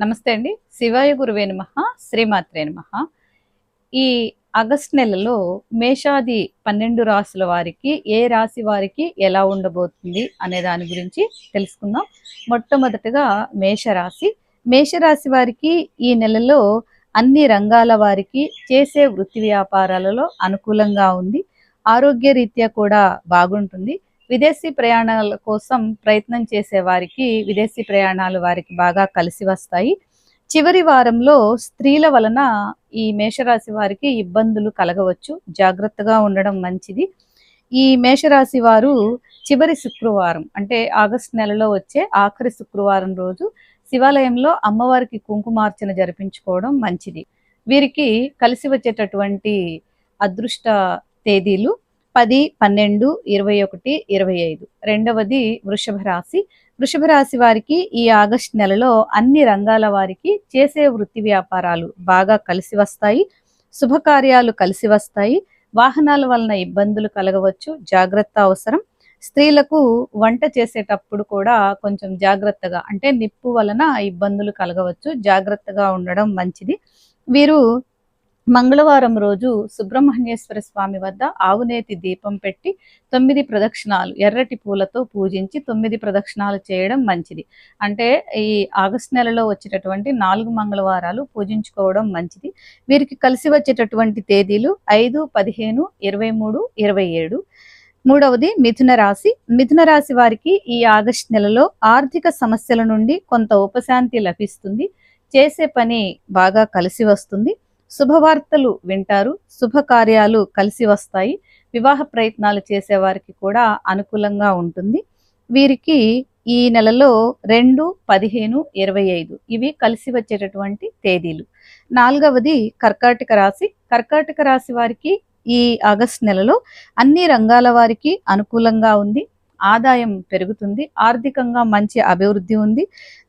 నమస్తే అండి. శివాయ గురువే నమ శ్రీమాత్రే నమ. ఈ ఆగస్ట్ నెలలో మేషాది పన్నెండు రాసుల వారికి ఏ రాశి వారికి ఎలా ఉండబోతుంది అనే దాని గురించి తెలుసుకుందాం. మొట్టమొదటగా మేషరాశి. మేషరాశి వారికి ఈ నెలలో అన్ని రంగాల వారికి చేసే వృత్తి వ్యాపారాలలో అనుకూలంగా ఉంది. ఆరోగ్య రీత్యా కూడా బాగుంటుంది. విదేశీ ప్రయాణాల కోసం ప్రయత్నం చేసే వారికి విదేశీ ప్రయాణాలు వారికి బాగా కలిసి వస్తాయి. చివరి వారంలో స్త్రీల వలన ఈ మేషరాశి వారికి ఇబ్బందులు కలగవచ్చు. జాగ్రత్తగా ఉండడం మంచిది. ఈ మేషరాశి వారు చివరి శుక్రవారం అంటే ఆగస్ట్ నెలలో వచ్చే ఆఖరి శుక్రవారం రోజు శివాలయంలో అమ్మవారికి కుంకుమార్చన జరిపించుకోవడం మంచిది. వీరికి కలిసి వచ్చేటటువంటి అదృష్ట తేదీలు పది పన్నెండు ఇరవై ఒకటి ఇరవై ఐదు. రెండవది వృషభ రాశి. వృషభ రాశి వారికి ఈ ఆగస్ట్ నెలలో అన్ని రంగాల వారికి చేసే వృత్తి వ్యాపారాలు బాగా కలిసి వస్తాయి. శుభకార్యాలు కలిసి వస్తాయి. వాహనాల వలన ఇబ్బందులు కలగవచ్చు. జాగ్రత్త అవసరం. స్త్రీలకు వంట చేసేటప్పుడు కూడా కొంచెం జాగ్రత్తగా అంటే నిప్పు వలన ఇబ్బందులు కలగవచ్చు. జాగ్రత్తగా ఉండడం మంచిది. వీరు మంగళవారం రోజు సుబ్రహ్మణ్యేశ్వర స్వామి వద్ద ఆవునేతి దీపం పెట్టి తొమ్మిది ప్రదక్షిణాలు ఎర్రటి పూలతో పూజించి తొమ్మిది ప్రదక్షిణాలు చేయడం మంచిది. అంటే ఈ ఆగస్ట్ నెలలో వచ్చేటటువంటి నాలుగు మంగళవారాలు పూజించుకోవడం మంచిది. వీరికి కలిసి వచ్చేటటువంటి తేదీలు ఐదు పదిహేను ఇరవై మూడు ఇరవై ఏడు. మూడవది మిథున రాశి. మిథున రాశి వారికి ఈ ఆగస్ట్ నెలలో ఆర్థిక సమస్యల నుండి కొంత ఉపశాంతి లభిస్తుంది. చేసే పని బాగా కలిసి వస్తుంది. శుభవార్తలు వింటారు శుభకార్యాలు కలిసి వస్తాయి వివాహ ప్రయత్నాలు చేసేవారికి కూడా అనుకూలంగా ఉంటుంది. వీరికి ఈ నెలలో రెండు పదిహేను ఇరవై ఐదు ఇవి కలిసి వచ్చేటటువంటి తేదీలు. నాలుగవది కర్కాటక రాశి. కర్కాటక రాశి వారికి ఈ ఆగస్ట్ నెలలో అన్ని రంగాల వారికి అనుకూలంగా ఉంది ఆదాయం పెరుగుతుంది ఆర్థికంగా మంచి అభివృద్ధి ఉంది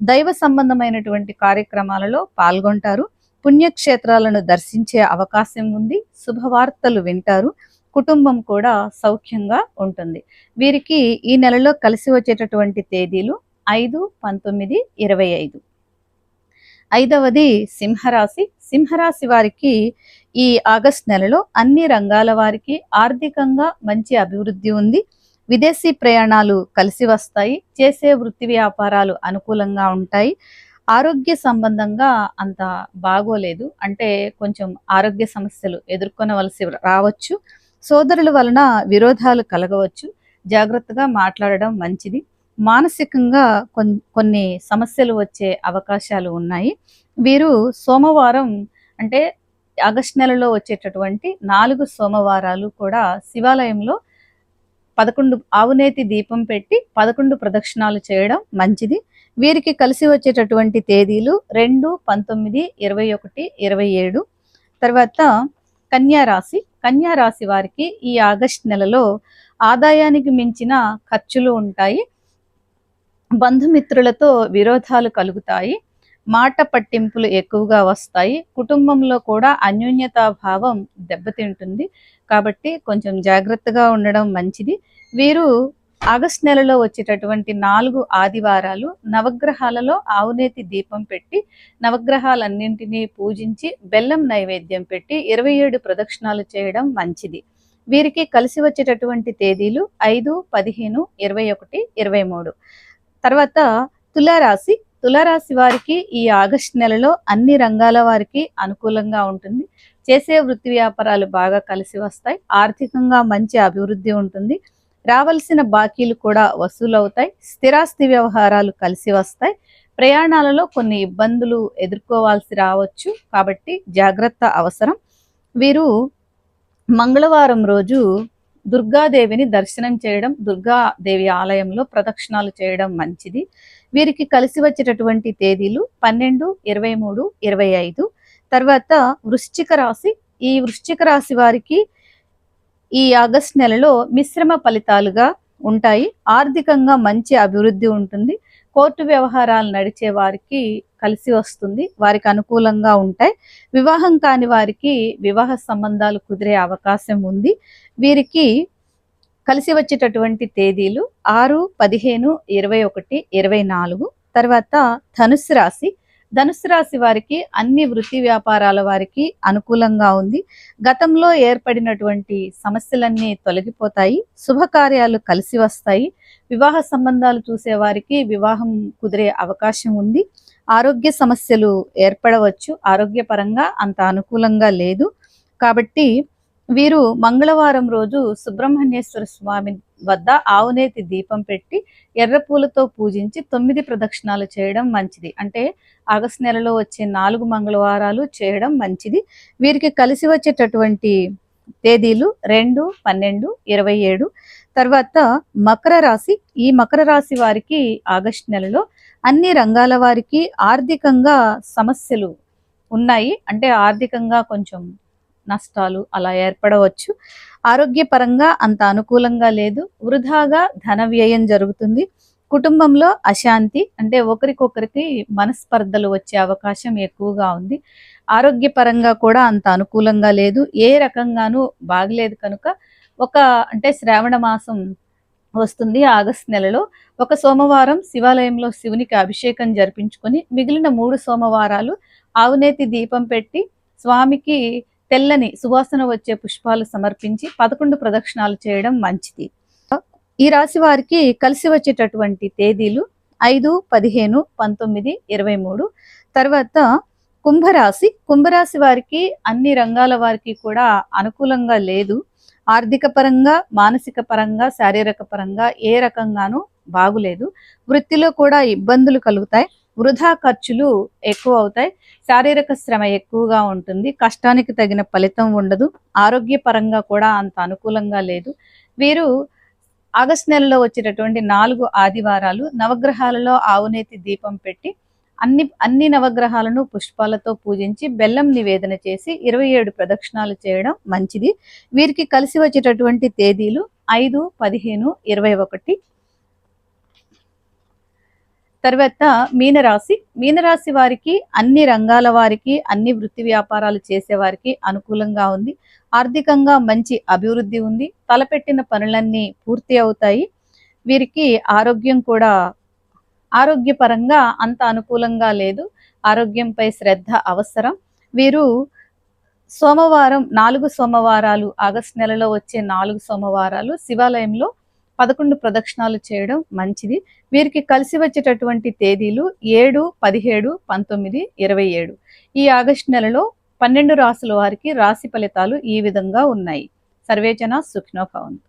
దైవ సంబంధమైనటువంటి కార్యక్రమాలలో పాల్గొంటారు. పుణ్యక్షేత్రాలను దర్శించే అవకాశం ఉంది. శుభవార్తలు వింటారు. కుటుంబం కూడా సౌఖ్యంగా ఉంటుంది. వీరికి ఈ నెలలో కలిసి వచ్చేటటువంటి తేదీలు ఐదు పంతొమ్మిది ఇరవై ఐదు. ఐదవది సింహరాశి. సింహరాశి వారికి ఈ ఆగస్ట్ నెలలో అన్ని రంగాల వారికి ఆర్థికంగా మంచి అభివృద్ధి ఉంది. విదేశీ ప్రయాణాలు కలిసి వస్తాయి. చేసే వృత్తి వ్యాపారాలు అనుకూలంగా ఉంటాయి. ఆరోగ్య సంబంధంగా అంత బాగోలేదు. అంటే కొంచెం ఆరోగ్య సమస్యలు ఎదుర్కొనవలసి రావచ్చు. సోదరుల వలన విరోధాలు కలగవచ్చు. జాగ్రత్తగా మాట్లాడడం మంచిది. మానసికంగా కొన్ని సమస్యలు వచ్చే అవకాశాలు ఉన్నాయి. వీరు సోమవారం అంటే ఆగస్ట్ నెలలో వచ్చేటటువంటి నాలుగు సోమవారాలు కూడా శివాలయంలో పదకొండు ఆవునేతి దీపం పెట్టి పదకొండు ప్రదక్షిణాలు చేయడం మంచిది. వీరికి కలిసి వచ్చేటటువంటి తేదీలు రెండు పంతొమ్మిది ఇరవై ఒకటి ఇరవై ఏడు. తర్వాత కన్యారాశి కన్యారాశి వారికి ఈ ఆగస్ట్ నెలలో ఆదాయానికి మించిన ఖర్చులు ఉంటాయి. బంధుమిత్రులతో విరోధాలు కలుగుతాయి. మాట పట్టింపులు ఎక్కువగా వస్తాయి. కుటుంబంలో కూడా అన్యోన్యతాభావం దెబ్బతింటుంది. కాబట్టి కొంచెం జాగ్రత్తగా ఉండడం మంచిది. వీరు ఆగస్ట్ నెలలో వచ్చేటటువంటి నాలుగు ఆదివారాలు నవగ్రహాలలో ఆవునేతి దీపం పెట్టి నవగ్రహాలన్నింటినీ పూజించి బెల్లం నైవేద్యం పెట్టి ఇరవై ఏడు ప్రదక్షిణాలు చేయడం మంచిది. వీరికి కలిసి వచ్చేటటువంటి తేదీలు ఐదు పదిహేను ఇరవై ఒకటి ఇరవై మూడు. తర్వాత తులారాశి. తులారాశి వారికి ఈ ఆగస్ట్ నెలలో అన్ని రంగాల వారికి అనుకూలంగా ఉంటుంది. చేసే వృత్తి వ్యాపారాలు బాగా కలిసి వస్తాయి. ఆర్థికంగా మంచి అభివృద్ధి ఉంటుంది. రావలసిన బాకీలు కూడా వసూలవుతాయి స్థిరాస్తి వ్యవహారాలు కలిసి వస్తాయి. ప్రయాణాలలో కొన్ని ఇబ్బందులు ఎదుర్కోవాల్సి రావచ్చు. కాబట్టి జాగ్రత్త అవసరం. వీరు మంగళవారం రోజు దుర్గాదేవిని దర్శనం చేయడం దుర్గాదేవి ఆలయంలో ప్రదక్షిణాలు చేయడం మంచిది. వీరికి కలిసి వచ్చేటటువంటి తేదీలు పన్నెండు ఇరవై మూడు ఇరవై ఐదు. తర్వాత వృశ్చిక రాశి. ఈ వృశ్చిక రాశి వారికి ఈ ఆగస్ట్ నెలలో మిశ్రమ ఫలితాలుగా ఉంటాయి. ఆర్థికంగా మంచి అభివృద్ధి ఉంటుంది. కోర్టు వ్యవహారాలు నడిచే వారికి కలిసి వస్తుంది. వారికి అనుకూలంగా ఉంటాయి. వివాహం కాని వారికి వివాహ సంబంధాలు కుదిరే అవకాశం ఉంది. వీరికి కలిసి వచ్చేటటువంటి తేదీలు ఆరు పదిహేను ఇరవై ఒకటి ఇరవై నాలుగు తర్వాత ధనుసు రాశి ధనుసు రాశి వారికి అన్ని వృత్తి వ్యాపారాల వారికి అనుకూలంగా ఉంది. గతంలో ఏర్పడినటువంటి సమస్యలన్నీ తొలగిపోతాయి. శుభకార్యాలు కలిసి వస్తాయి. వివాహ సంబంధాలు చూసే వారికి వివాహం కుదిరే అవకాశం ఉంది. ఆరోగ్య సమస్యలు ఏర్పడవచ్చు. ఆరోగ్యపరంగా అంత అనుకూలంగా లేదు. కాబట్టి వీరు మంగళవారం రోజు సుబ్రహ్మణ్యేశ్వర స్వామి వద్ద ఆవునేతి దీపం పెట్టి ఎర్ర పూలతో పూజించి తొమ్మిది ప్రదక్షిణాలు చేయడం మంచిది. అంటే ఆగస్టు నెలలో వచ్చే నాలుగు మంగళవారాలు చేయడం మంచిది. వీరికి కలిసి వచ్చేటటువంటి తేదీలు రెండు పన్నెండు ఇరవై ఏడు. తర్వాత మకర రాశి. ఈ మకర రాశి వారికి ఆగస్టు నెలలో అన్ని రంగాల వారికి ఆర్థికంగా సమస్యలు ఉన్నాయి. అంటే ఆర్థికంగా కొంచెం నష్టాలు అలా ఏర్పడవచ్చు. ఆరోగ్యపరంగా అంత అనుకూలంగా లేదు. వృధాగా ధన వ్యయం జరుగుతుంది. కుటుంబంలో అశాంతి అంటే ఒకరికొకరికి మనస్పర్ధలు వచ్చే అవకాశం ఎక్కువగా ఉంది. ఆరోగ్యపరంగా కూడా అంత అనుకూలంగా లేదు. ఏ రకంగానూ బాగలేదు కనుక ఒక అంటే శ్రావణ మాసం వస్తుంది ఆగస్ట్ నెలలో. ఒక సోమవారం శివాలయంలో శివునికి అభిషేకం జరిపించుకొని మిగిలిన మూడు సోమవారాలు ఆవునేతి దీపం పెట్టి స్వామికి తెల్లని సువాసన వచ్చే పుష్పాలు సమర్పించి పదకొండు ప్రదక్షిణాలు చేయడం మంచిది. ఈ రాశి వారికి కలిసి వచ్చేటటువంటి తేదీలు ఐదు పదిహేను పంతొమ్మిది ఇరవై మూడు. తర్వాత కుంభరాశి. కుంభరాశి వారికి అన్ని రంగాల వారికి కూడా అనుకూలంగా లేదు. ఆర్థిక పరంగా మానసిక పరంగా శారీరక పరంగా ఏ రకంగానూ బాగులేదు. వృత్తిలో కూడా ఇబ్బందులు కలుగుతాయి. వృధా ఖర్చులు ఎక్కువ అవుతాయి. శారీరక శ్రమ ఎక్కువగా ఉంటుంది. కష్టానికి తగిన ఫలితం ఉండదు. ఆరోగ్యపరంగా కూడా అంత అనుకూలంగా లేదు. వీరు ఆగస్ట్ నెలలో వచ్చేటటువంటి నాలుగు ఆదివారాలు నవగ్రహాలలో ఆవునేతి దీపం పెట్టి అన్ని అన్ని నవగ్రహాలను పుష్పాలతో పూజించి బెల్లం నివేదన చేసి ఇరవై ఏడు ప్రదక్షిణాలు చేయడం మంచిది. వీరికి కలిసి వచ్చేటటువంటి తేదీలు ఐదు పదిహేను ఇరవై ఒకటి తర్వాత మీనరాశి. మీనరాశి వారికి అన్ని రంగాల వారికి అన్ని వృత్తి వ్యాపారాలు చేసేవారికి అనుకూలంగా ఉంది. ఆర్థికంగా మంచి అభివృద్ధి ఉంది. తలపెట్టిన పనులన్నీ పూర్తి అవుతాయి. వీరికి ఆరోగ్యం కూడా ఆరోగ్యపరంగా అంత అనుకూలంగా లేదు. ఆరోగ్యంపై శ్రద్ధ అవసరం. వీరు సోమవారం నాలుగు సోమవారాలు ఆగస్టు నెలలో వచ్చే నాలుగు సోమవారాలు శివాలయంలో పదకొండు ప్రదక్షిణాలు చేయడం మంచిది. వీరికి కలిసి వచ్చేటటువంటి తేదీలు ఏడు పదిహేడు పంతొమ్మిది ఇరవై ఏడు. ఈ ఆగస్టు నెలలో పన్నెండు రాసుల వారికి రాశి ఫలితాలు ఈ విధంగా ఉన్నాయి. సర్వేజన సుఖినో భవంతు